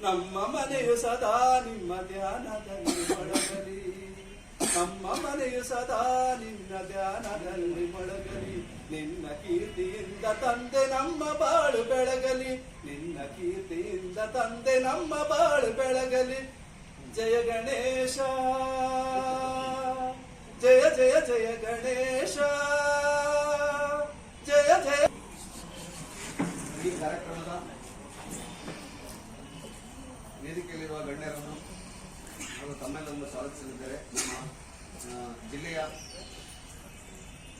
ನಮ್ಮ ಮನೆಯು ಸದಾ ನಿಮ್ಮ ಧ್ಯಾನದಲ್ಲಿ ಮೊಳಗಲಿ. ನಮ್ಮ ಮನೆಯು ಸದಾ ನಿನ್ನ ಧ್ಯಾನದಲ್ಲಿ ಮೊಳಗಲಿ. ನಿನ್ನ ಕೀರ್ತಿಯಿಂದ ತಂದೆ ನಮ್ಮ ಬಾಳು ಬೆಳಗಲಿ. ನಿನ್ನ ಕೀರ್ತಿಯಿಂದ ತಂದೆ ನಮ್ಮ ಬಾಳು ಬೆಳಗಲಿ. ಜಯ ಗಣೇಶ. ಜಯ ಜಯ ಜಯ ಗಣೇಶ. ಜಯ ಜಯ. ಕಾರ್ಯಕ್ರಮದ ವೇದಿಕೆಯಲ್ಲಿರುವ ಗಣ್ಯರನ್ನು ಅವರು ತಮ್ಮೆಲ್ಲರನ್ನು ಸ್ವಾಗತಿಸಲಿದ್ದಾರೆ ನಮ್ಮ ಜಿಲ್ಲೆಯ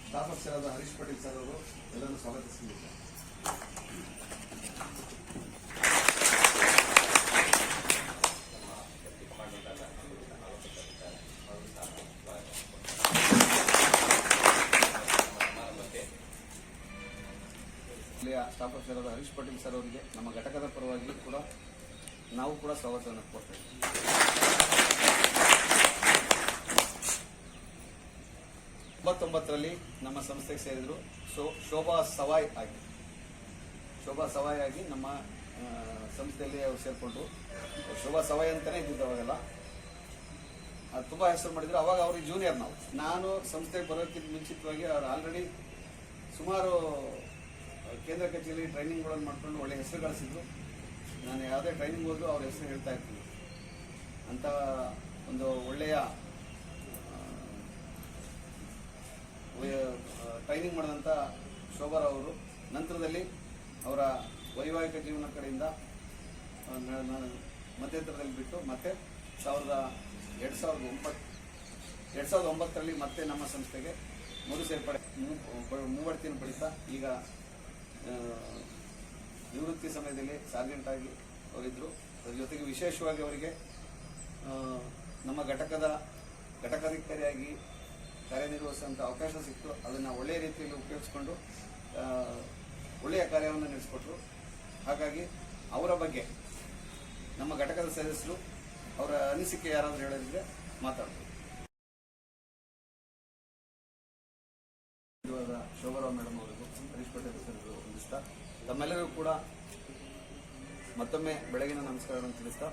ಸ್ಟಾಫ್ ಹರೀಶ್ ಪಟೇಲ್ ಸರ್ ಅವರು ಎಲ್ಲರನ್ನು ಸ್ವಾಗತಿಸಲಿದ್ದಾರೆ ಜಿಲ್ಲೆಯ ಸ್ಟಾಫ್ ಹರೀಶ್ ಪಟೇಲ್ ಸರ್ ಅವರಿಗೆ ನಮ್ಮ ಘಟಕದ ಪರವಾಗಿ ಕೂಡ ನಾವು ಕೂಡ ಸ್ವಾಗತವನ್ನು ಕೊಡ್ತೇವೆ ತೊಂಬತ್ತೊಂಬತ್ತರಲ್ಲಿ ನಮ್ಮ ಸಂಸ್ಥೆಗೆ ಸೇರಿದ್ರು ಸೊ ಶೋಭಾ ಸವಾಯ್ ಆಗಿ. ಶೋಭಾ ಸವಾಯ್ ಆಗಿ ನಮ್ಮ ಸಂಸ್ಥೆಯಲ್ಲಿ ಅವರು ಸೇರಿಕೊಂಡ್ರು. ಶೋಭಾ ಸವಾಯ್ ಅಂತಾನೆ ಇದ್ದಿದ್ದು ಅವಾಗೆಲ್ಲ. ಅದು ತುಂಬಾ ಹೆಸರು ಮಾಡಿದ್ರು. ಅವಾಗ ಅವ್ರಿಗೆ ಜೂನಿಯರ್ ನಾವು. ನಾನು ಸಂಸ್ಥೆಗೆ ಬರೋಕ್ಕಿಂತ ಮುಂಚಿತವಾಗಿ ಅವ್ರು ಆಲ್ರೆಡಿ ಸುಮಾರು ಕೇಂದ್ರ ಕಚೇರಿ ಟ್ರೈನಿಂಗ್ಗಳನ್ನು ಮಾಡ್ಕೊಂಡು ಒಳ್ಳೆ ಹೆಸರು ಗಳಿಸಿದ್ರು. ನಾನು ಯಾವುದೇ ಟ್ರೈನಿಂಗ್ ಹೋದರೂ ಅವ್ರ ಹೆಸರು ಹೇಳ್ತಾ ಇರ್ತೀನಿ. ಅಂತ ಒಂದು ಒಳ್ಳೆಯ ಟ್ರೈನಿಂಗ್ ಮಾಡಿದಂಥ ಶೋಭಾರಾವ್ ಅವರು. ನಂತರದಲ್ಲಿ ಅವರ ವೈವಾಹಿಕ ಜೀವನ ಕಡೆಯಿಂದ ನಾನು ಮಧ್ಯಂತರದಲ್ಲಿ ಬಿಟ್ಟು ಮತ್ತೆ ಸಾವಿರದ ಎರಡು ಸಾವಿರದ ಒಂಬತ್ತು ಎರಡು ಸಾವಿರದ ಒಂಬತ್ತರಲ್ಲಿ ಮತ್ತೆ ನಮ್ಮ ಸಂಸ್ಥೆಗೆ ಮರು ಸೇರ್ಪಡೆ ಮೂವತ್ತಿನ ಬಳಿಕ ಈಗ ನಿವೃತ್ತಿ ಸಮಯದಲ್ಲಿ ಸಾರ್ಜೆಂಟ್ ಆಗಿ ಅವರಿದ್ದರು ಅದ್ರ ಜೊತೆಗೆ ವಿಶೇಷವಾಗಿ ಅವರಿಗೆ ನಮ್ಮ ಘಟಕದ ಘಟಕಾಧಿಕಾರಿಯಾಗಿ ಕಾರ್ಯನಿರ್ವಹಿಸುವಂಥ ಅವಕಾಶ ಸಿಕ್ತು. ಅದನ್ನು ಒಳ್ಳೆಯ ರೀತಿಯಲ್ಲಿ ಉಪಯೋಗಿಸ್ಕೊಂಡು ಒಳ್ಳೆಯ ಕಾರ್ಯವನ್ನು ನಡೆಸಿಕೊಟ್ರು. ಹಾಗಾಗಿ ಅವರ ಬಗ್ಗೆ ನಮ್ಮ ಘಟಕದ ಸದಸ್ಯರು ಅವರ ಅನಿಸಿಕೆ ಯಾರಾದರೂ ಹೇಳಿದ್ರೆ ಮಾತಾಡ್ಬೋದು ಇವಾಗ ಶೋಭರಾವ್ ಮೇಡಮ್ ಅವರಿಗೂ ಹರೀಶ್ ಪಟೇಲ್ ಸರ್ ವಂದಿಸ್ತಾ ತಮ್ಮೆಲ್ಲರಿಗೂ ಕೂಡ ಮತ್ತೊಮ್ಮೆ ಬೆಳಗಿನ ನಮಸ್ಕಾರಗಳನ್ನು ತಿಳಿಸ್ತಾ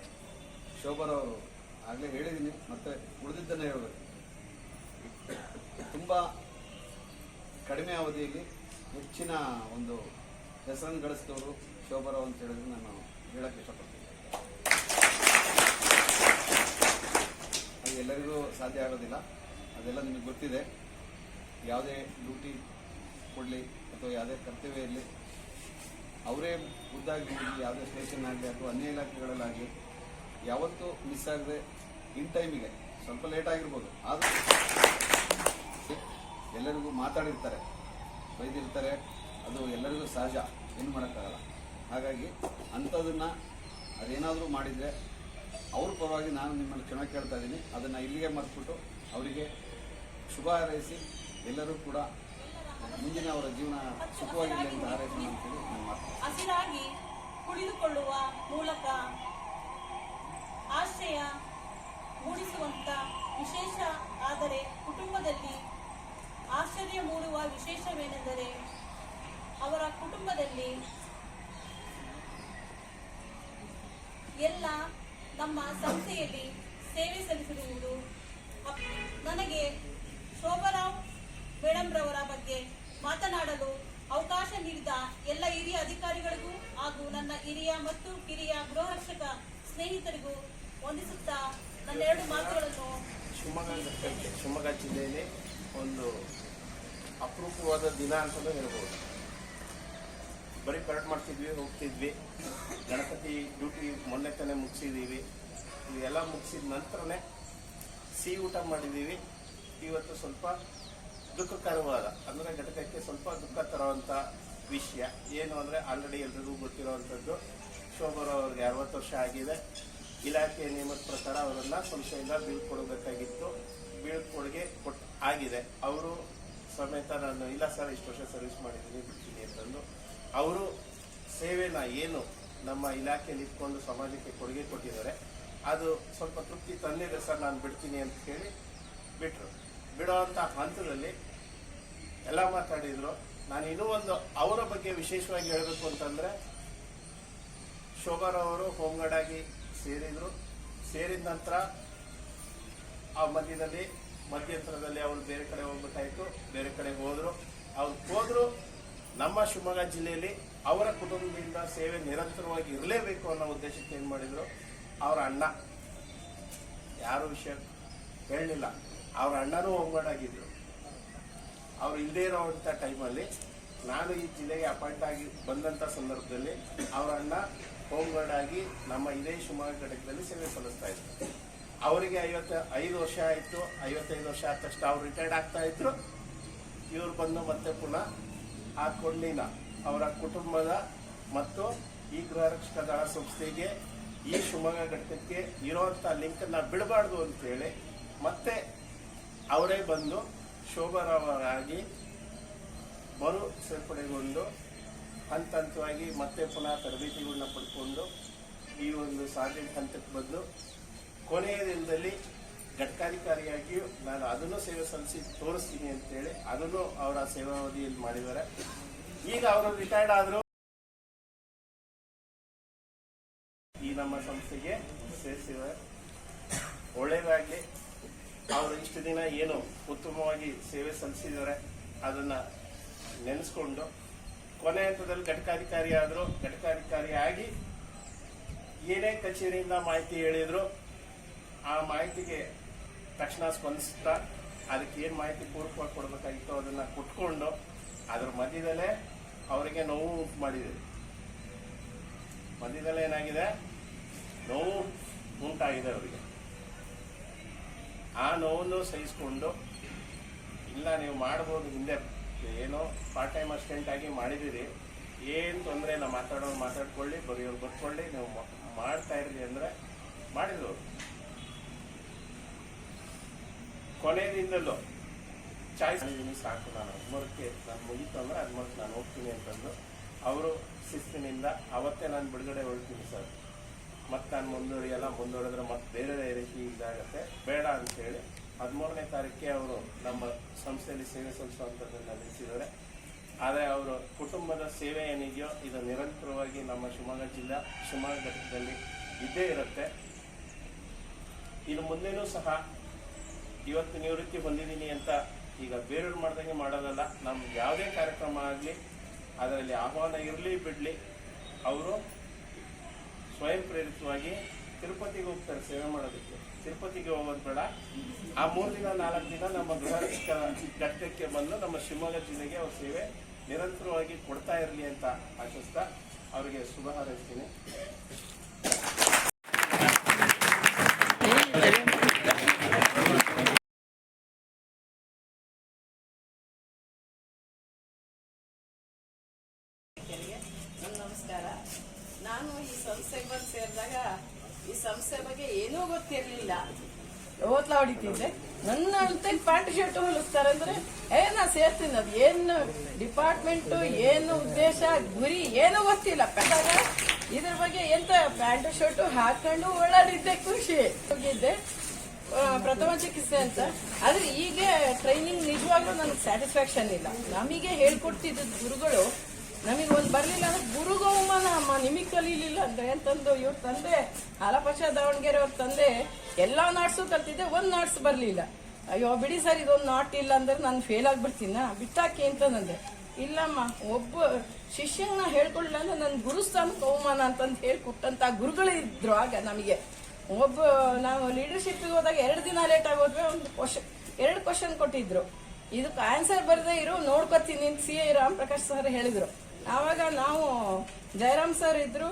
ಶೋಭರಾವ್ ಅವರು ಆಗಲೇ ಹೇಳಿದ್ದೀನಿ, ಮತ್ತೆ ಉಳಿದಿದ್ದನ್ನು ಹೇಳಬೇಕು. ತುಂಬ ಕಡಿಮೆ ಅವಧಿಯಲ್ಲಿ ಹೆಚ್ಚಿನ ಒಂದು ಹೆಸರನ್ನು ಗಳಿಸಿದವರು ಶೋಭರಾವ್ ಅಂತ ಹೇಳಿದ್ರೆ ನಾನು ಹೇಳಕ್ಕೆ ಇಷ್ಟಪಡ್ತೀನಿ. ಅದು ಎಲ್ಲರಿಗೂ ಸಾಧ್ಯ ಆಗೋದಿಲ್ಲ, ಅದೆಲ್ಲ ನಿಮಗೆ ಗೊತ್ತಿದೆ. ಯಾವುದೇ ಡ್ಯೂಟಿ ಕೊಡಲಿ ಅಥವಾ ಯಾವುದೇ ಕರ್ತವ್ಯ ಇರಲಿ ಅವರೇ ಖುದ್ದಾಗಿ ಯಾವುದೇ ಸ್ಟೇಷನ್ ಆಗಲಿ ಅಥವಾ ಅನ್ಯ ಇಲಾಖೆಗಳಲ್ಲಾಗಲಿ ಯಾವತ್ತೂ ಮಿಸ್ ಆಗದೆ ಇನ್ ಟೈಮಿಗೆ ಸ್ವಲ್ಪ ಲೇಟ್ ಆಗಿರ್ಬೋದು. ಆದರೂ ಎಲ್ಲರಿಗೂ ಮಾತಾಡಿರ್ತಾರೆ, ಬೈದಿರ್ತಾರೆ, ಅದು ಎಲ್ಲರಿಗೂ ಸಹಜ, ಏನು ಮಾಡೋಕ್ಕಾಗಲ್ಲ. ಹಾಗಾಗಿ ಅಂಥದನ್ನು ಅದೇನಾದರೂ ಮಾಡಿದರೆ ಅವ್ರ ಪರವಾಗಿ ನಾನು ನಿಮ್ಮನ್ನು ಕ್ಷಮೆ ಕೇಳ್ತಾ ಇದ್ದೀನಿ. ಅದನ್ನು ಇಲ್ಲಿಗೆ ಮರೆತುಬಿಟ್ಟು ಅವರಿಗೆ ಶುಭ ಹಾರೈಸಿ ಎಲ್ಲರೂ ಕೂಡ ಮುಂದಿನ ಅವರ ಜೀವನ ಸುಖವಾಗಿರಲಿ ಅಂತ ಹಸಿರಾಗಿ ಕುಳಿದುಕೊಳ್ಳುವ ಮೂಲಕ ಆಶ್ರಯ ಮೂಡಿಸುವಂತ ವಿಶೇಷ ಆದರೆ ಕುಟುಂಬದಲ್ಲಿ ಆಶ್ಚರ್ಯ ಮೂಡುವ ವಿಶೇಷವೇನೆಂದರೆ ಅವರ ಕುಟುಂಬದಲ್ಲಿ ಎಲ್ಲ ನಮ್ಮ ಸಂಸ್ಥೆಯಲ್ಲಿ ಸೇವೆ ಸಲ್ಲಿಸಿರುವುದು ನನಗೆ ಶೋಭರಾವ್ ಮೇಡಮ್ ರವರ ಬಗ್ಗೆ ಮಾತನಾಡಲು ಅವಕಾಶ ನೀಡಿದ ಎಲ್ಲ ಹಿರಿಯ ಅಧಿಕಾರಿಗಳಿಗೂ ಹಾಗೂ ನನ್ನ ಹಿರಿಯ ಮತ್ತು ಕಿರಿಯ ಗೃಹರಕ್ಷಕ ಸ್ನೇಹಿತರಿಗೂ ವಂದಿಸುತ್ತಾ ನನ್ನ ಎರಡು ಮಾತುಗಳನ್ನು ಶಿವಮೊಗ್ಗ ಶಿವಮೊಗ್ಗ ಜಿಲ್ಲೆಯಲ್ಲಿ ಒಂದು ಅಪರೂಪವಾದ ದಿನ ಅಂತಲೂ ಹೇಳ್ಬೋದು. ಬರೀ ಪರೇಡ್ ಮಾಡ್ತಿದ್ವಿ, ಹೋಗ್ತಿದ್ವಿ. ಗಣಪತಿ ಡ್ಯೂಟಿ ಮೊನ್ನೆ ತಾನೇ ಮುಗಿಸಿದ್ದೀವಿ. ಇವೆಲ್ಲ ಮುಗಿಸಿದ ನಂತರನೇ ಸಿಹಿ ಊಟ ಮಾಡಿದ್ದೀವಿ. ಇವತ್ತು ಸ್ವಲ್ಪ ದುಃಖಕರವಾದ ಅಂದರೆ ಘಟಕಕ್ಕೆ ಸ್ವಲ್ಪ ದುಃಖ ತರುವಂಥ ವಿಷಯ. ಏನು ಅಂದರೆ ಆಲ್ರೆಡಿ ಎಲ್ರಿಗೂ ಗೊತ್ತಿರುವಂಥದ್ದು ಶೋಭರು ಅವ್ರಿಗೆ ಅರವತ್ತು ವರ್ಷ ಆಗಿದೆ. ಇಲಾಖೆಯ ನಿಯಮದ ಪ್ರಕಾರ ಅವರನ್ನು ಸಂಶಯದಿಂದ ಬೀಳ್ಕೊಡಬೇಕಾಗಿತ್ತು. ಬೀಳ್ಕೊಡುಗೆ ಕೊಟ್ಟು ಆಗಿದೆ. ಅವರು ಸಮೇತ ನಾನು, ಇಲ್ಲ ಸರ್, ಇಷ್ಟು ವರ್ಷ ಸರ್ವಿಸ್ ಮಾಡಿದ್ದೀನಿ, ಬಿಡ್ತೀನಿ ಅಂತಂದು. ಅವರು ಸೇವೆನ ಏನು ನಮ್ಮ ಇಲಾಖೆಯಲ್ಲಿ ಇಟ್ಕೊಂಡು ಸಮಾಜಕ್ಕೆ ಕೊಡುಗೆ ಕೊಟ್ಟಿದ್ದಾರೆ, ಅದು ಸ್ವಲ್ಪ ತೃಪ್ತಿ ತಂದಿದೆ ಸರ್, ನಾನು ಬಿಡ್ತೀನಿ ಅಂತ ಹೇಳಿ ಬಿಟ್ರು. ಬಿಡುವಂಥ ಹಂತದಲ್ಲಿ ಎಲ್ಲ ಮಾತಾಡಿದ್ರು. ನಾನು ಇನ್ನೂ ಒಂದು ಅವರ ಬಗ್ಗೆ ವಿಶೇಷವಾಗಿ ಹೇಳಬೇಕು ಅಂತಂದ್ರೆ ಶೋಭಾರವರು ಹೋಮ್ಗಾರ್ಡ್ ಆಗಿ ಸೇರಿದ್ರು. ಸೇರಿದ ನಂತರ ಆ ಮಧ್ಯದಲ್ಲಿ, ಮಧ್ಯಂತರದಲ್ಲಿ ಅವರು ಬೇರೆ ಕಡೆ ಹೋಗ್ಬೇಕಾಯ್ತು, ಬೇರೆ ಕಡೆ ಹೋದ್ರು. ಅವ್ರು ಹೋದ್ರು ನಮ್ಮ ಶಿವಮೊಗ್ಗ ಜಿಲ್ಲೆಯಲ್ಲಿ ಅವರ ಕುಟುಂಬದಿಂದ ಸೇವೆ ನಿರಂತರವಾಗಿ ಇರಲೇಬೇಕು ಅನ್ನೋ ಉದ್ದೇಶಕ್ಕೆ ಏನ್ ಮಾಡಿದ್ರು? ಅವರ ಅಣ್ಣ. ಯಾರು ವಿಷಯ ಹೇಳಲಿಲ್ಲ. ಅವ್ರ ಅಣ್ಣನೂ ಹೋಮ್ಗಾರ್ಡ್ ಅವ್ರು ಇಲ್ಲದೇ ಇರೋವಂಥ ಟೈಮಲ್ಲಿ ನಾನು ಈ ಜಿಲ್ಲೆಗೆ ಅಪಾಯಿಂಟ್ ಆಗಿ ಬಂದಂಥ ಸಂದರ್ಭದಲ್ಲಿ ಅವರ ಅಣ್ಣ ಹೋಮ್ಗಾರ್ಡ್ ಆಗಿ ನಮ್ಮ ಇದೇ ಶಿವಮೊಗ್ಗ ಘಟಕದಲ್ಲಿ ಸೇವೆ ಸಲ್ಲಿಸ್ತಾ ಇದ್ರು. ಅವರಿಗೆ ಐವತ್ತ ಐದು ವರ್ಷ ಆಯಿತು. ಐವತ್ತೈದು ವರ್ಷ ಆದ ತಕ್ಷಣ ಅವ್ರು ರಿಟೈರ್ಡ್ ಆಗ್ತಾ ಇದ್ರು. ಇವ್ರು ಬಂದು ಮತ್ತೆ ಪುನಃ ಆ ಕೊಂಡಿನ ಅವರ ಕುಟುಂಬದ ಮತ್ತು ಈ ಗೃಹರಕ್ಷಕ ದಳ ಸಂಸ್ಥೆಗೆ ಈ ಶಿವಮೊಗ್ಗ ಘಟಕಕ್ಕೆ ಇರೋವಂಥ ಲಿಂಕನ್ನು ಬಿಡಬಾರ್ದು ಅಂತೇಳಿ ಮತ್ತೆ ಅವರೇ ಬಂದು ಶೋಭರವರಾಗಿ ಬರು ಸೇರ್ಪಡೆಗೊಂಡು ಹಂತ ಹಂತವಾಗಿ ಮತ್ತೆ ಪುನಃ ತರಬೇತಿಗಳನ್ನ ಪಡ್ಕೊಂಡು ಈ ಒಂದು ಸಾರ್ವಜನಿಕ ಹಂತಕ್ಕೆ ಬಂದು ಕೊನೆಯ ದಿನದಲ್ಲಿ ಘಟಕಾಧಿಕಾರಿಯಾಗಿಯೂ ನಾನು ಅದನ್ನು ಸೇವೆ ಸಲ್ಲಿಸಿ ತೋರಿಸ್ತೀನಿ ಅಂತೇಳಿ ಅದನ್ನು ಅವರ ಸೇವಾವಧಿಯಲ್ಲಿ ಮಾಡಿದ್ದಾರೆ. ಈಗ ಅವರು ರಿಟೈರ್ಡ್ ಆದರೂ ಈ ನಮ್ಮ ಸಂಸ್ಥೆಗೆ ಸೇರಿಸಿದ್ದಾರೆ. ಒಳ್ಳೇದಾಗ್ಲಿ. ಅವರು ಇಷ್ಟು ದಿನ ಏನು ಉತ್ತಮವಾಗಿ ಸೇವೆ ಸಲ್ಲಿಸಿದ್ದಾರೆ ಅದನ್ನು ನೆನೆಸ್ಕೊಂಡು, ಕೊನೆ ಹಂತದಲ್ಲಿ ಘಟಕಾಧಿಕಾರಿ ಆದ್ರು ಘಟಕಾಧಿಕಾರಿ ಆಗಿ ಏನೇ ಕಚೇರಿಯಿಂದ ಮಾಹಿತಿ ಹೇಳಿದ್ರು, ಆ ಮಾಹಿತಿಗೆ ತಕ್ಷಣ ಸ್ಪಂದಿಸ್ತಾ ಅದಕ್ಕೆ ಏನು ಮಾಹಿತಿ ಪೂರ್ವಕವಾಗಿ ಕೊಡಬೇಕಾಗಿತ್ತು ಅದನ್ನು ಕೊಟ್ಕೊಂಡು, ಅದ್ರ ಮಧ್ಯದಲ್ಲೇ ಅವರಿಗೆ ನೋವು ಉಂಟು ಮಾಡಿದೆ. ಮಧ್ಯದಲ್ಲೇ ಏನಾಗಿದೆ? ನೋವು ಉಂಟಾಗಿದೆ ಅವರಿಗೆ. ಆ ನೋವನ್ನು ಸಹಿಸ್ಕೊಂಡು, ಇಲ್ಲ, ನೀವು ಮಾಡ್ಬೋದು, ಹಿಂದೆ ಏನೋ ಪಾರ್ಟ್ ಟೈಮ್ ಅಸಿಸ್ಟೆಂಟ್ ಆಗಿ ಮಾಡಿದ್ದೀರಿ, ಏನು ತೊಂದರೆ ಇಲ್ಲ, ಮಾತಾಡೋರು ಮಾತಾಡ್ಕೊಳ್ಳಿ, ಬರೆಯೋರು ಬರ್ಕೊಳ್ಳಿ, ನೀವು ಮಾಡ್ತಾ ಇರಲಿ ಅಂದರೆ ಮಾಡಿದ್ರು. ಕೊನೆಯಿಂದಲೂ ಚಾಯ್ಸ್ ಮಾಡಿದ್ದೀನಿ ಸಾಕು, ನಾನು ಹದಿಮೂರಕ್ಕೆ ನಾನು ಮುಗೀತು ಅಂದರೆ ಹದಿಮೂರಕ್ಕೆ ನಾನು ಹೋಗ್ತೀನಿ ಅಂತಂದು ಅವರು ಶಿಸ್ತಿನಿಂದ, ಅವತ್ತೇ ನಾನು ಬಿಡುಗಡೆ ಹೊರಡ್ತೀನಿ ಸರ್. ಮತ್ತೆ ನಾನು ಮುಂದುವರಿಯಲ್ಲ ಮುಂದುವರೆದ್ರೆ ಮತ್ತೆ ಬೇರೆ ರೀತಿ ಇದಾಗತ್ತೆ. ಬೇಡ ಅಂತೇಳಿ ಹದಿಮೂರನೇ ತಾರೀಕಿಗೆ ಅವರು ನಮ್ಮ ಸಂಸ್ಥೆಯಲ್ಲಿ ಸೇವೆ ಸಲ್ಲಿಸುವಂಥದ್ದನ್ನು ನಿಲ್ಲಿಸಿದ್ದಾರೆ ಆದರೆ ಅವರು ಕುಟುಂಬದ ಸೇವೆ ಏನಿದೆಯೋ ಇದು ನಿರಂತರವಾಗಿ ನಮ್ಮ ಶಿವಮೊಗ್ಗ ಜಿಲ್ಲಾ ಶಿವಮೊಗ್ಗ ಘಟಕದಲ್ಲಿ ಇದ್ದೇ ಇರುತ್ತೆ. ಇನ್ನು ಮುಂದೆನೂ ಸಹ ಇವತ್ತು ನಿವೃತ್ತಿ ಹೊಂದಿದ್ದೀನಿ ಅಂತ ಈಗ ಬೇರೆಯವ್ರು ಮಾಡ್ದಂಗೆ ಮಾಡೋದಲ್ಲ ನಮ್ಮ ಯಾವುದೇ ಕಾರ್ಯಕ್ರಮ ಆಗಲಿ, ಅದರಲ್ಲಿ ಆಹ್ವಾನ ಇರಲಿ ಬಿಡಲಿ, ಅವರು ಸ್ವಯಂ ಪ್ರೇರಿತವಾಗಿ ತಿರುಪತಿಗೆ ಹೋಗ್ತಾರೆ ಸೇವೆ ಮಾಡೋದಕ್ಕೆ. ತಿರುಪತಿಗೆ ಹೋಗೋದು ಬೇಡ. ಆ ಮೂರು ದಿನ, ನಾಲ್ಕು ದಿನ ನಮ್ಮ ಗೃಹ ಘಟ್ಟಕ್ಕೆ ಬಂದು ನಮ್ಮ ಶಿವಮೊಗ್ಗ ಜಿಲ್ಲೆಗೆ ಅವ್ರ ಸೇವೆ ನಿರಂತರವಾಗಿ ಕೊಡ್ತಾ ಇರಲಿ ಅಂತ ಆಶಿಸ್ತಾ ಅವರಿಗೆ ಶುಭ ಹಾರೈಸ್ತೀನಿ. ನಾನು ಈ ಸಂಸ್ಥೆಗೆ ಬಂದು ಸೇರಿದಾಗ ಈ ಸಂಸ್ಥೆ ಬಗ್ಗೆ ಏನೂ ಗೊತ್ತಿರಲಿಲ್ಲ. ಓದ್ಲಾ ಹೊಡಿತಿದ್ದೆ. ನನ್ನ ಅಳ್ತೆ ಪ್ಯಾಂಟ್ ಶರ್ಟ್ ಹೊಲಿಸ್ತಾರಂದ್ರೆ ಏ, ನಾ ಸೇರ್ತೀನಿ. ಅದು ಏನು ಡಿಪಾರ್ಟ್ಮೆಂಟ್, ಏನು ಉದ್ದೇಶ, ಗುರಿ ಏನು ಗೊತ್ತಿಲ್ಲ. ಪೆಟ್ಟಾಗ ಇದ್ರ ಬಗ್ಗೆ ಎಂತ ಪ್ಯಾಂಟ್ ಶರ್ಟ್ ಹಾಕೊಂಡು ಓಡಾಡಿದ್ದೆ ಖುಷಿ. ಹೋಗಿದ್ದೆ. ಪ್ರಥಮ ಚಿಕಿತ್ಸೆ ಅಂತ. ಆದ್ರೆ ಈಗ ಟ್ರೈನಿಂಗ್ ನಿಜವಾಗ್ಲೂ ನನಗೆ ಸ್ಯಾಟಿಸ್ಫ್ಯಾಕ್ಷನ್ ಇಲ್ಲ. ನಮಗೆ ಹೇಳ್ಕೊಡ್ತಿದ್ದ ಗುರುಗಳು ನಮಗೆ ಒಂದು ಬರಲಿಲ್ಲ ಅಂದ್ರೆ ಗುರು ಅಮ್ಮ, ನಿಮಗ್ ಕಲೀಲಿಲ್ಲ ಅಂದ್ರೆ ಅಂತಂದು ಇವ್ರ ತಂದೆ, ಹಾಲಪಶ ದಾವಣಗೆರೆ ಅವ್ರ ತಂದೆ, ಎಲ್ಲಾ ನಾಟ್ಸು ಕಲ್ತಿದ್ದೆ, ಒಂದ್ ನಾಟ್ಸ್ ಬರ್ಲಿಲ್ಲ. ಅಯ್ಯೋ, ಬಿಡಿ ಸರ್, ಇದೊಂದು ನಾಟ್ ಇಲ್ಲ ಅಂದ್ರೆ ನಾನು ಫೇಲ್ ಆಗ್ಬಿಡ್ತೀನ? ಬಿಟ್ಟಾಕಿ ಅಂತ ನಂದೆ? ಇಲ್ಲಮ್ಮ, ಒಬ್ಬ ಶಿಷ್ಯನ ಹೇಳ್ಕೊಳ್ಳಿಲ್ಲ ಅಂದ್ರೆ ನನ್ನ ಗುರುಸ್ಥಾನಕ್ಕೆ ಅವಮಾನ ಅಂತಂದು ಹೇಳ್ಕೊಟ್ಟಂತ ಗುರುಗಳು ಇದ್ರು ಆಗ ನಮಗೆ. ಒಬ್ಬ, ನಾವು ಲೀಡರ್ಶಿಪ್ ಹೋದಾಗ ಎರಡು ದಿನ ಲೇಟ್ ಆಗೋದ್ವಿ, ಒಂದು ಕ್ವಶನ್ ಎರಡು ಕ್ವಶನ್ ಕೊಟ್ಟಿದ್ರು. ಇದಕ್ಕೆ ಆನ್ಸರ್ ಬರದೇ ಇರು, ನೋಡ್ಕೊತೀನಿ C A Ram Prakash sir ಹೇಳಿದ್ರು. ಆವಾಗ ನಾವು ಜಯರಾಮ್ ಸರ್ ಇದ್ರು,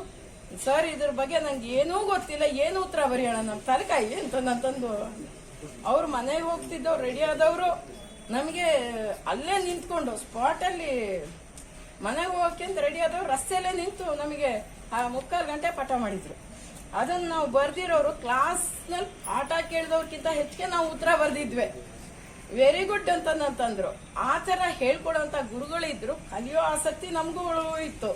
ಸರ್ ಇದ್ರ ಬಗ್ಗೆ ನಂಗೆ ಏನೂ ಗೊತ್ತಿಲ್ಲ, ಏನು ಉತ್ತರ ಬರೆಯೋಣ ನಮ್ಮ ತರಕಾಯಿ ಅಂತ ನಂತಂದು ಅವ್ರು ಮನೆಗೆ ಹೋಗ್ತಿದ್ದವ್ರು ರೆಡಿ ಆದವರು. ನಮಗೆ ಅಲ್ಲೇ ನಿಂತ್ಕೊಂಡು ಸ್ಪಾಟ್ ಅಲ್ಲಿ ಮನೆಗೆ ಹೋಗಕ್ಕೆ ಅಂತ ರೆಡಿ ಆದವ್ರು ರಸ್ತೆಯಲ್ಲೇ ನಿಂತು ನಮಗೆ ಆ ಮುಕ್ಕಾಲು ಗಂಟೆ ಪಾಠ ಮಾಡಿದ್ರು. ಅದನ್ನ ನಾವು ಬರ್ದಿರೋರು ಕ್ಲಾಸ್ನಲ್ಲಿ ಪಾಠ ಕೇಳಿದವ್ರಕ್ಕಿಂತ ಹೆಚ್ಚಿಗೆ ನಾವು ಉತ್ತರ ಬರ್ದಿದ್ವಿ. ವೆರಿ ಗುಡ್ ಅಂತ ಅಂತಂದ್ರು ಆ ತರ ಹೇಳ್ಕೊಡೋಂತ ಗುರುಗಳಿದ್ರು, ಕಲಿಯೋ ಆಸಕ್ತಿ ನಮಗೂ ಇತ್ತು.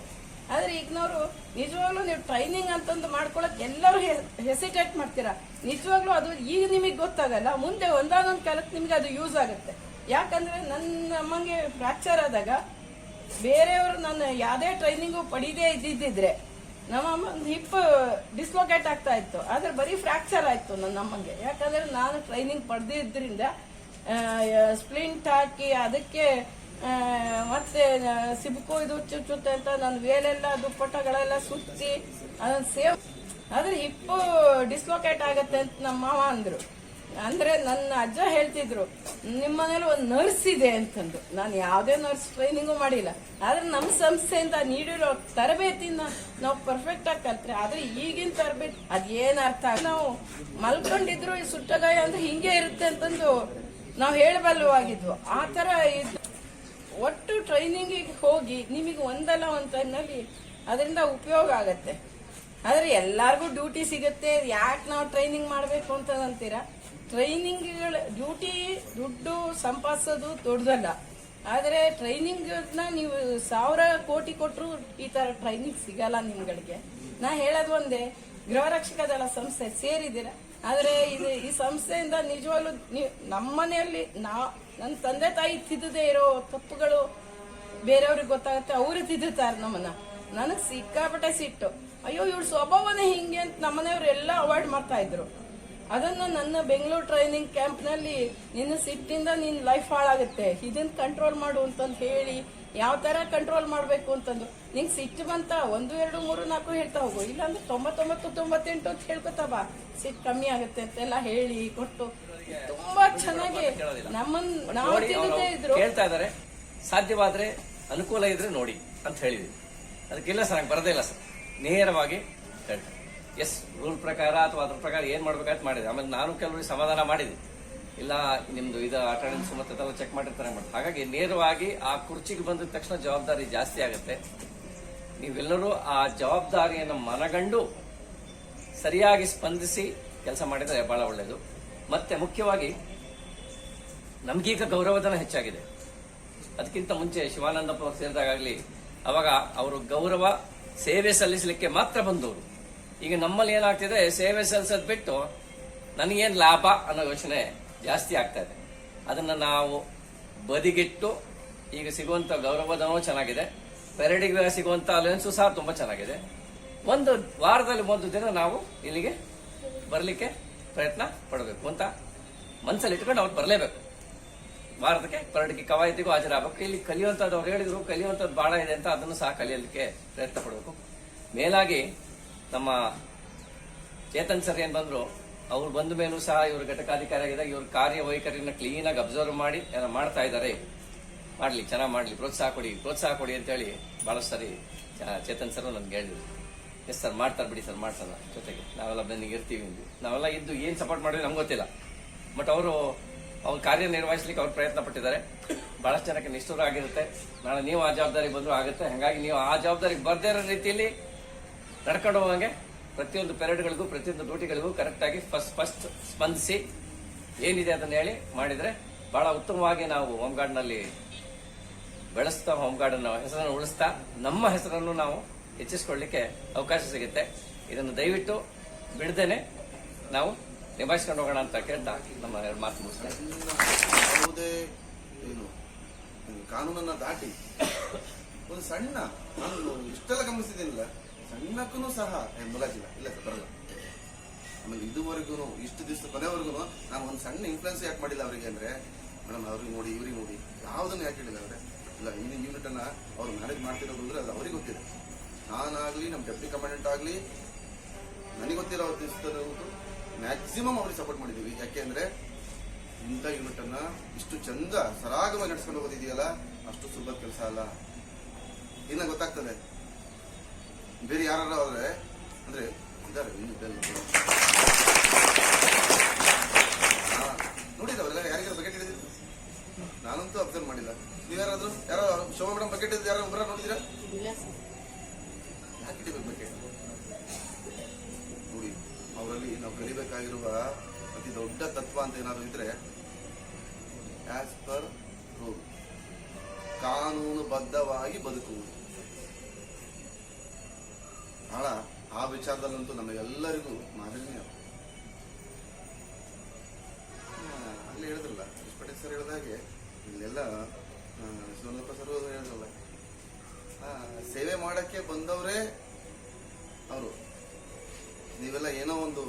ಆದ್ರೆ ಈಗಿನವರು, ನಿಜವಾಗ್ಲೂ ನೀವು ಟ್ರೈನಿಂಗ್ ಅಂತಂದು ಮಾಡ್ಕೊಳಕ್ ಎಲ್ಲರೂ ಹೆಸಿಟೇಟ್ ಮಾಡ್ತೀರಾ? ನಿಜವಾಗ್ಲೂ ಅದು ಈಗ ನಿಮಗೆ ಗೊತ್ತಾಗಲ್ಲ, ಮುಂದೆ ಒಂದಾದೊಂದು ಕಾಲಕ್ಕೆ ನಿಮ್ಗೆ ಅದು ಯೂಸ್ ಆಗುತ್ತೆ. ಯಾಕಂದ್ರೆ ನನ್ನ ಅಮ್ಮಂಗೆ ಫ್ರಾಕ್ಚರ್ ಆದಾಗ ಬೇರೆಯವರು ನಾನು ಯಾವುದೇ ಟ್ರೈನಿಂಗು ಪಡೀದೇ ಇದ್ದಿದ್ದಿದ್ರೆ ನಮ್ಮ ಅಮ್ಮ ಹಿಪ್ ಡಿಸ್ಲೊಕೇಟ್ ಆಗ್ತಾ ಇತ್ತು. ಆದ್ರೆ ಬರೀ ಫ್ರಾಕ್ಚರ್ ಆಯ್ತು ನನ್ನ ಅಮ್ಮಂಗೆ. ಯಾಕಂದ್ರೆ ನಾನು ಟ್ರೈನಿಂಗ್ ಪಡೆದಿದ್ರಿಂದ ಸ್ಪ್ಲಿಂಟ್ ಹಾಕಿ ಅದಕ್ಕೆ ಮತ್ತೆ ಸಿಬ್ಕು ಇದು ಚುಚ್ಚುತ್ತೆ ಅಂತ ನನ್ನ ವೇಲೆಲ್ಲ ದುಪ್ಪಟ್ಟಗಳೆಲ್ಲ ಸುತ್ತಿ ಅದನ್ನ ಸೇವ್ ಆದ್ರೆ ಹಿಪ್ಪು ಡಿಸ್ಲೊಕೇಟ್ ಆಗತ್ತೆ ಅಂತ ನಮ್ಮ ಮಾವ ಅಂದ್ರು. ಅಂದ್ರೆ ನನ್ನ ಅಜ್ಜ ಹೇಳ್ತಿದ್ರು ನಿಮ್ಮ ಮನೇಲಿ ಒಂದು ನರ್ಸ್ ಇದೆ ಅಂತಂದು ನಾನು ಯಾವುದೇ ನರ್ಸ್ ಟ್ರೈನಿಂಗು ಮಾಡಿಲ್ಲ. ಆದ್ರೆ ನಮ್ಮ ಸಂಸ್ಥೆಯಿಂದ ನೀಡಿರೋ ತರಬೇತಿನ ನಾವು ಪರ್ಫೆಕ್ಟ್ ಆಗಿ ಕಲ್ತ್ರೆ, ಆದ್ರೆ ಈಗಿನ ತರಬೇತಿ ಅದೇನ್ ಅರ್ಥ ನಾವು ಮಲ್ಕೊಂಡಿದ್ರು ಈ ಸುಟ್ಟಗಾಯ ಅಂದ್ರೆ ಹಿಂಗೆ ಇರುತ್ತೆ ಅಂತಂದು ನಾವು ಹೇಳಬಲ್ಲವಾಗಿದ್ವು. ಆ ಥರ ಇದು ಒಟ್ಟು ಟ್ರೈನಿಂಗಿಗೆ ಹೋಗಿ ನಿಮಗೆ ಒಂದಲ್ಲ ಒಂದು ಟೈಮ್ನಲ್ಲಿ ಅದರಿಂದ ಉಪಯೋಗ ಆಗತ್ತೆ. ಆದರೆ ಎಲ್ಲರಿಗೂ ಡ್ಯೂಟಿ ಸಿಗುತ್ತೆ. ಯಾಕೆ ನಾವು ಟ್ರೈನಿಂಗ್ ಮಾಡಬೇಕು ಅಂತದಂತೀರಾ ಟ್ರೈನಿಂಗ್ಗಳು ಡ್ಯೂಟಿ ದುಡ್ಡು ಸಂಪಾದಿಸೋದು ದೊಡ್ಡದಲ್ಲ. ಆದರೆ ಟ್ರೈನಿಂಗ್ನ ನೀವು ಸಾವಿರ ಕೋಟಿ ಕೊಟ್ಟರು ಈ ಥರ ಟ್ರೈನಿಂಗ್ ಸಿಗಲ್ಲ ನಿಮ್ಗಳಿಗೆ. ನಾ ಹೇಳೋದು ಒಂದೇ, ಗೃಹ ರಕ್ಷಕ ದಳ ಸಂಸ್ಥೆ ಸೇರಿದ್ದೀರ? ಆದರೆ ಇದು ಈ ಸಂಸ್ಥೆಯಿಂದ ನಿಜವಾಗ್ಲೂ ನಮ್ಮ ಮನೆಯಲ್ಲಿ ನಾ ನನ್ನ ತಂದೆ ತಾಯಿ ತಿದ್ದದೇ ಇರೋ ತಪ್ಪುಗಳು ಬೇರೆಯವ್ರಿಗೆ ಗೊತ್ತಾಗುತ್ತೆ, ಅವರು ತಿದ್ದುತ್ತಾರೆ ನಮ್ಮನ್ನ. ನನಗ್ ಸಿಕ್ಕಾಪಟ್ಟೆ ಸಿಟ್ಟು. ಅಯ್ಯೋ ಇವ್ರ ಸ್ವಭಾವನೇ ಹಿಂಗೆ ಅಂತ ನಮ್ಮನೆಯವ್ರು ಎಲ್ಲ ಅವಾಯ್ಡ್ ಮಾಡ್ತಾ ಇದ್ರು. ಅದನ್ನ ನನ್ನ ಬೆಂಗಳೂರು ಟ್ರೈನಿಂಗ್ ಕ್ಯಾಂಪ್ನಲ್ಲಿ ನಿನ್ನ ಸಿಟ್ಟಿಂದ ನಿನ್ನ ಲೈಫ್ ಹಾಳಾಗುತ್ತೆ. ಇದನ್ನ ಕಂಟ್ರೋಲ್ ಮಾಡು ಅಂತಂದು ಹೇಳಿ ಯಾವ ತರ ಕಂಟ್ರೋಲ್ ಮಾಡಬೇಕು ಅಂತಂದು ನಿಂಗೆ ಸಿಟ್ಟು ಬಂತ ಒಂದು ಎರಡು ಮೂರು ನಾಲ್ಕು ಹೇಳ್ತಾ ಹೋಗು. ಇಲ್ಲಾಂದ್ರೆ ತೊಂಬತ್ತೊಂಬತ್ತು ತೊಂಬತ್ತೆಂಟು ಅಂತ ಹೇಳ್ಕೊತಾ ಬಾ. ಸಿಟ್ಟು ಕಮ್ಮಿ ಆಗುತ್ತೆ ಅಂತೆಲ್ಲ ಹೇಳಿ ಕೊಟ್ಟು. ತುಂಬಾ ಚೆನ್ನಾಗಿ ನಮ್ಮನ್ ನಾವು ತಿಳಿದೇ ಇದ್ರು. ಹೇಳ್ತಾ ಇದಾರೆ. ಸಾಧ್ಯವಾದ್ರೆ ಅನುಕೂಲ ಇದ್ರೆ ನೋಡಿ ಅಂತ ಹೇಳಿದ್ವಿ. ಅದಕ್ಕೆಲ್ಲ ಸರ್ ನಂಗೆ ಬರದೇ ಇಲ್ಲ ಸರ್. ನೇರವಾಗಿ ಹೇಳ್ತಾರೆ ಎಸ್ ರೂಲ್ ಪ್ರಕಾರ ಅಥವಾ ಅದ್ರ ಪ್ರಕಾರ ಏನ್ ಮಾಡ್ಬೇಕಂತ ಮಾಡಿದೆ ಆಮೇಲೆ ನಾನು ಕೆಲವರಿಗೆ ಸಮಾಧಾನ ಮಾಡಿದೆ ಇಲ್ಲ, ನಿಮ್ದು ಇದು ಅಟೆಂಡೆನ್ಸ್ ಮತ್ತೆ ಅದೆಲ್ಲ ಚೆಕ್ ಮಾಡಿರ್ತಾರೆ ಮಾಡಿ ಹಾಗಾಗಿ ನೇರವಾಗಿ ಆ ಕುರ್ಚಿಗೆ ಬಂದ ತಕ್ಷಣ ಜವಾಬ್ದಾರಿ ಜಾಸ್ತಿ ಆಗುತ್ತೆ. ನೀವೆಲ್ಲರೂ ಆ ಜವಾಬ್ದಾರಿಯನ್ನು ಮನಗಂಡು ಸರಿಯಾಗಿ ಸ್ಪಂದಿಸಿ ಕೆಲಸ ಮಾಡಿದರೆ ಬಹಳ ಒಳ್ಳೆಯದು ಮತ್ತೆ ಮುಖ್ಯವಾಗಿ ನಮಗೀಗ ಗೌರವಧನ ಹೆಚ್ಚಾಗಿದೆ. ಅದಕ್ಕಿಂತ ಮುಂಚೆ ಶಿವಾನಂದಪ್ಪ ಸೇರಿದಾಗಲಿ ಅವಾಗ ಅವರು ಗೌರವ ಸೇವೆ ಸಲ್ಲಿಸಲಿಕ್ಕೆ ಮಾತ್ರ ಬಂದವರು. ಈಗ ನಮ್ಮಲ್ಲಿ ಏನಾಗ್ತಿದೆ, ಸೇವೆ ಸಲ್ಲಿಸೋದು ಬಿಟ್ಟು ನನಗೇನು ಲಾಭ ಅನ್ನೋ ಯೋಚನೆ ಜಾಸ್ತಿ ಆಗ್ತಾ ಇದೆ. ಅದನ್ನ ನಾವು ಬದಿಗಿಟ್ಟು ಈಗ ಸಿಗುವಂತ ಗೌರವಧನವೂ ಚೆನ್ನಾಗಿದೆ. ಪೆರಡಿಗೆ ಸಿಗುವಂತ ಅಲೆನ್ಸು ಸಹ ತುಂಬಾ ಚೆನ್ನಾಗಿದೆ. ಒಂದು ವಾರದಲ್ಲಿ ಒಂದು ದಿನ ನಾವು ಇಲ್ಲಿಗೆ ಬರಲಿಕ್ಕೆ ಪ್ರಯತ್ನ ಪಡಬೇಕು ಅಂತ ಮನಸ್ಸಲ್ಲಿ ಇಟ್ಕೊಂಡು ಅವ್ರು ಬರಲೇಬೇಕು. ಭಾರತಕ್ಕೆ ಪರಡಿಗೆ ಕವಾಯತಿಗೂ ಹಾಜರಾಗಬೇಕು. ಇಲ್ಲಿ ಕಲಿಯುವಂಥದ್ದು ಅವ್ರು ಹೇಳಿದ್ರು ಕಲಿಯುವಂಥದ್ದು ಬಹಳ ಇದೆ ಅಂತ ಅದನ್ನು ಸಹ ಕಲಿಯಲಿಕ್ಕೆ ಪ್ರಯತ್ನ ಪಡಬೇಕು. ಮೇಲಾಗಿ ನಮ್ಮ ಚೇತನ್ ಸರ್ ಏನು ಬಂದ್ರು ಅವ್ರು ಬಂದ ಮೇಲೂ ಸಹ ಇವರು ಘಟಕಾಧಿಕಾರಿ ಆಗಿದಾಗ ಇವ್ರ ಕ್ಲೀನ್ ಆಗಿ ಅಬ್ಸರ್ವ್ ಮಾಡಿ, ಏನೋ ಮಾಡ್ತಾ ಇದ್ದಾರೆ. ಮಾಡ್ಲಿ, ಚೆನ್ನಾಗಿ ಮಾಡ್ಲಿ, ಪ್ರೋತ್ಸಾಹ ಕೊಡಿ ಪ್ರೋತ್ಸಾಹ ಕೊಡಿ ಅಂತೇಳಿ ಬಹಳ ಸರಿ ಚೇತನ್ ಸರ್ ನನ್ಗೆ ಹೇಳಿದ್ರು. ಎಸ್ ಸರ್ ಮಾಡ್ತಾರೆ ಬಿಡಿ ಸರ್ ಮಾಡ್ತಾರೆ ಜೊತೆಗೆ. ನಾವೆಲ್ಲ ಬೆನ್ನಿಗೆ ಇರ್ತೀವಿ. ನಾವೆಲ್ಲ ಇದ್ದು ಏನು ಸಪೋರ್ಟ್ ಮಾಡಿದ್ರೆ ನಮ್ಗೆ ಗೊತ್ತಿಲ್ಲ. ಬಟ್ ಅವರು, ಅವ್ರ ಕಾರ್ಯನಿರ್ವಹಿಸ್ಲಿಕ್ಕೆ ಅವ್ರು ಪ್ರಯತ್ನ ಪಟ್ಟಿದ್ದಾರೆ. ಭಾಳಷ್ಟು ಜನಕ್ಕೆ ನಿಷ್ಠುರ ಆಗಿರುತ್ತೆ. ನಾಳೆ ನೀವು ಆ ಜವಾಬ್ದಾರಿ ಬಂದರೂ ಆಗುತ್ತೆ. ಹಾಗಾಗಿ ನೀವು ಆ ಜವಾಬ್ದಾರಿಗೆ ಬರ್ದೇ ಇರೋ ರೀತಿಯಲ್ಲಿ ನಡ್ಕೊಂಡು ಹೋಗಂಗೆ ಪ್ರತಿಯೊಂದು ಪೆರೇಡ್ಗಳಿಗೂ, ಪ್ರತಿಯೊಂದು ಡ್ಯೂಟಿಗಳಿಗೂ ಕರೆಕ್ಟಾಗಿ ಫಸ್ಟ್ ಫಸ್ಟ್ ಸ್ಪಂದಿಸಿ ಏನಿದೆ ಅದನ್ನ ಹೇಳಿ ಮಾಡಿದ್ರೆ ಬಹಳ ಉತ್ತಮವಾಗಿ ನಾವು ಹೋಮ್ಗಾರ್ಡ್ನಲ್ಲಿ ಬೆಳೆಸ್ತಾ, ಹೋಮ್ಗಾರ್ಡನ್ನ ಹೆಸರನ್ನು ಉಳಿಸ್ತಾ, ನಮ್ಮ ಹೆಸರನ್ನು ನಾವು ಹೆಚ್ಚಿಸ್ಕೊಳ್ಳಿಕ್ಕೆ ಅವಕಾಶ ಸಿಗುತ್ತೆ. ಇದನ್ನು ದಯವಿಟ್ಟು ಬಿಡದೇನೆ ನಾವು ನಿಭಾಯಿಸ್ಕೊಂಡು ಹೋಗೋಣ ಅಂತ ಕೇಳ್ತಾ ನಮ್ಮ ಮಾತು ಮುಗಿಸ್ತೇನೆ ಯಾವುದೇ ಏನು ಕಾನೂನನ್ನ ದಾಟಿ, ಒಂದು ಸಣ್ಣ, ನಾನು ಇಷ್ಟೆಲ್ಲ ಗಮನಿಸಿದ್ದೀನಿಲ್ಲ ಸಣ್ಣಕ್ಕೂ ಸಹ ಮುಲಾಜಿಲ್ಲ ಇಲ್ಲ ಸರ್, ಬರಲ್ಲ. ಆಮೇಲೆ ಇದುವರೆಗೂ ಇಷ್ಟು ದಿವಸ ಕೊನೆವರೆಗೂ ನಾನು ಒಂದು ಸಣ್ಣ ಇನ್ಫ್ಲೂಯೆನ್ಸ್ ಯಾಕೆ ಮಾಡಿಲ್ಲ ಅವರಿಗೆ ಅಂದ್ರೆ, ಮೇಡಮ್, ಅವ್ರಿಗೆ ನೋಡಿ, ಇವ್ರಿಗೆ ನೋಡಿ, ಯಾವುದನ್ನು ಯಾಕೆ ಹೇಳಿಲ್ಲ ಅವ್ರೆ? ಇಲ್ಲ ಈ ಯೂನಿಟ್ ಅನ್ನ ಅವ್ರು ಮ್ಯಾನೇಜ್ ಮಾಡ್ತಿರೋದು ಅಂದ್ರೆ ಅದು ಅವ್ರಿಗೆ ಗೊತ್ತಿದೆ ನಾನಾಗ್ಲಿ ನಮ್ಮ ಡೆಪ್ಟಿ ಕಮಾಂಡೆಂಟ್ ಆಗಲಿ, ನನಗೆ ಗೊತ್ತಿರೋ ದಿವಸದವರೆಗೂ ಮ್ಯಾಕ್ಸಿಮಮ್ ಅವ್ರಿಗೆ ಸಪೋರ್ಟ್ ಮಾಡಿದೀವಿ. ಯಾಕೆ ಅಂದ್ರೆ, ಇಂಥ ಯೂನಿಟ್ ಅನ್ನ ಇಷ್ಟು ಚಂದ ಸರಾಗವಾಗಿ ನಡೆಸ್ಕೊಂಡು ಹೋಗೋದಿದೆಯಲ್ಲ, ಅಷ್ಟು ಸುಲಭದ ಕೆಲಸ ಅಲ್ಲ. ಇನ್ನ ಗೊತ್ತಾಗ್ತದೆ. ಬೇರೆ ಯಾರು ಆದರೆ ಅಂದ್ರೆ ಇದ್ದಾರೆ ಬೆಲ್ ನೋಡಿದವರೆಲ್ಲ ಯಾರಿಗಾರು ಬಕೆಟ್ ಹಿಡಿದಿದ್ರು ನಾನಂತೂ ಅಬ್ಸರ್ವ್ ಮಾಡಿಲ್ಲ. ನೀವ್ಯಾರಾದ್ರೂ ಯಾರೋ ಶೋಭಾ ಮೇಡಮ್ ಬಕೆಟ್ ಯಾರೋ ಒಬ್ಬರ ನೋಡಿದಿರಾ ಯಾಕೆ ಹಿಡಿಬೇಕು ಬಕೆಟ್ ನೋಡಿ ಅವರಲ್ಲಿ ನಾವು ಕಲಿಬೇಕಾಗಿರುವ ಅತಿ ದೊಡ್ಡ ತತ್ವ ಅಂತ ಏನಾದ್ರು ಇದ್ರೆ ಆಸ್ ಪರ್ ರೂಲ್ ಕಾನೂನುಬದ್ಧವಾಗಿ ಬದುಕುವುದು. ಪಟೇಲ್ ಸರ್ ಹೇಳಿದಾಗೆ ಇಲ್ಲೆಲ್ಲ ಶಿವನಪ್ಪ ಸರ್ ಹೇಳಿದ್ರಲ್ಲ ಸೇವೆ ಮಾಡಕ್ಕೆ ಬಂದವರೇ ಅವರು. ನೀವೆಲ್ಲ ಏನೋ ಒಂದು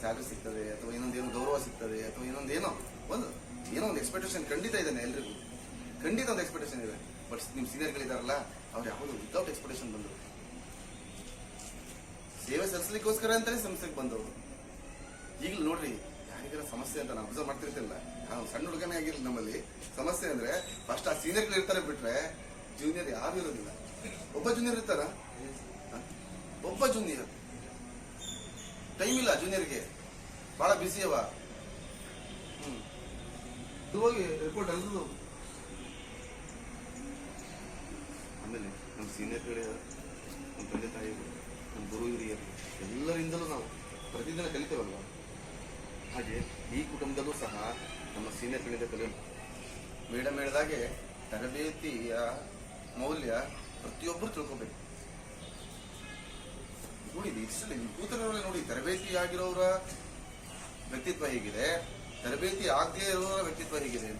ಸ್ಯಾಲ್ರಿ ಸಿಗ್ತದೆ, ಅಥವಾ ಇನ್ನೊಂದು ಏನೋ ಗೌರವ ಸಿಗ್ತದೆ, ಅಥವಾ ಇನ್ನೊಂದು ಏನೋ ಒಂದು ಏನೋ ಒಂದು ಎಕ್ಸ್ಪೆಕ್ಟೇಷನ್ ಖಂಡಿತ ಇದೆ ಎಲ್ರಿಗೂ. ಖಂಡಿತ ಒಂದು ಎಕ್ಸ್ಪೆಕ್ಟೇಷನ್ ಇದೆ. ಬಟ್ ನಿಮ್ಮ ಸೀನಿಯರ್ಗಳಿದಾರಲ್ಲ ಅವ್ರು ಯಾವುದು ವಿತೌಟ್ ಎಕ್ಸ್ಪೆಕ್ಟೇಷನ್ ಬಂದರು. ಸೇವೆ ಸಲ್ಲಿಸಲಿಕ್ಕೋಸ್ಕರ ಅಂತಲೇ ಸಂಸ್ಥೆಗೆ ಬಂದವರು. ಈಗಲೂ ನೋಡ್ರಿ ಯಾರಿಗಾರ ಸಮಸ್ಯೆ ಅಂತ ನಾನು ಅಬ್ಸರ್ವ್ ಮಾಡ್ತಿರ್ತಿಲ್ಲ. ನಾವು ಸಣ್ಣ ಹುಡುಗನೇ ಆಗಿರಲಿ ನಮ್ಮಲ್ಲಿ. ಸಮಸ್ಯೆ ಅಂದ್ರೆ ಫಸ್ಟ್ ಆ ಸೀನಿಯರ್ಗಳು ಇರ್ತಾರೆ ಬಿಟ್ರೆ ಜೂನಿಯರ್ ಯಾರು ಇರೋದಿಲ್ಲ. ಒಬ್ಬ ಜೂನಿಯರ್ ಇರ್ತಾರ? ಒಬ್ಬ ಜೂನಿಯರ್ ಟೈಮ್ ಇಲ್ಲ ಜೂನಿಯರ್ಗೆ ಬಹಳ ಬ್ಯುಸಿ ಅವ. ಹ್ಮ್. ಹೋಗಿ ರಿಪೋರ್ಟ್ ಎಲ್ಲದು ಆಮೇಲೆ ನಮ್ಮ ಸೀನಿಯರ್ಗಳೇ ನಮ್ಮ ತಂದೆ ತಾಯಿಗಳು ನಮ್ಮ ಗುರು ಹಿರಿಯರು ಎಲ್ಲರಿಂದಲೂ ನಾವು ಪ್ರತಿದಿನ ಕಲಿತೇವಲ್ವ? ಹಾಗೆ ಈ ಕುಟುಂಬದಲ್ಲೂ ಸಹ ನಮ್ಮ ಸೀನಿಯರ್ಗಳಿಂದ ಕಲಿಯೋಣ ಮೇಡಮ್ ಹೇಳಿದಾಗೆ ತರಬೇತಿಯ ಮೌಲ್ಯ ಪ್ರತಿಯೊಬ್ಬರು ತಿಳ್ಕೋಬೇಕು. ನೋಡಿ ಇಷ್ಟಲ್ಲಿ ಕೂತರವರೇ ನೋಡಿ ತರಬೇತಿ ಆಗಿರೋರ ವ್ಯಕ್ತಿತ್ವ ಹೇಗಿದೆ, ತರಬೇತಿ ಆಗದೇ ಇರೋರ ವ್ಯಕ್ತಿತ್ವ ಹೇಗಿದೆ?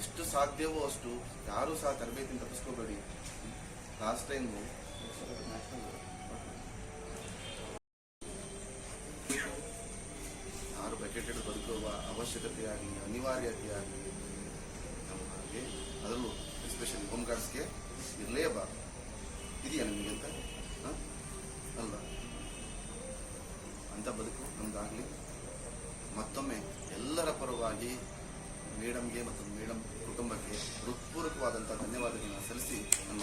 ಎಷ್ಟು ಸಾಧ್ಯವೋ ಅಷ್ಟು ಯಾರು ಸಹ ತರಬೇತಿ ತಪ್ಪಿಸ್ಕೋಬೇಡಿ. ಲಾಸ್ಟ್ ಟೈಮ್ ಬಕೆಟೆಡ್ ಬದುಕುವ ಅವಶ್ಯಕತೆಯಾಗಿ, ಅನಿವಾರ್ಯತೆಯಾಗಿ ನಮಗೆ ಅದರಲ್ಲೂ ಎಸ್ಪೆಷಲಿ ಹೋಮ್ ಗಾರ್ಡ್ಸ್ಗೆ ಇರಲೇಬಾರದು. ಇದೆಯಾ ನಿಮಗೆ ಅಂತ? ಅಲ್ಲ. ಅಂತ ಬದುಕು ನಮ್ದಾಗಲಿ. ಮತ್ತೊಮ್ಮೆ ಎಲ್ಲರ ಪರವಾಗಿ ಮೇಡಮ್ಗೆ ಮತ್ತು ಮೇಡಮ್ ಕುಟುಂಬಕ್ಕೆ ಹೃತ್ಪೂರ್ವಕವಾದಂಥ ಧನ್ಯವಾದಗಳನ್ನು ಸಲ್ಲಿಸಿ ನನ್ನ